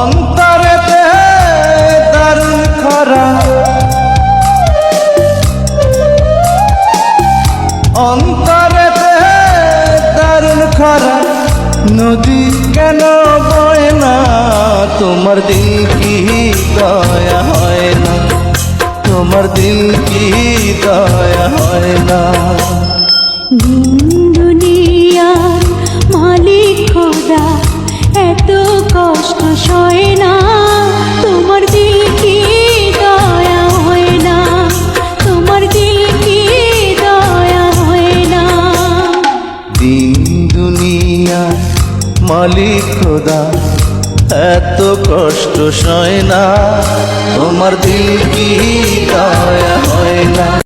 অন্তরেতে দারুণ খরা। অন্তরেতে দারুণ খরা। নদী কেন বয় না? তোমার দিল কি দয়া হয় না? তোমার দিল কি দয়া হয় না? সয় তোমার দিল কি দয়া হয় না, তোমার কি হয় না। দিন দুনিয়া মালিক খোদা, এত কষ্ট সয় না, তোমার দিল কি দয়া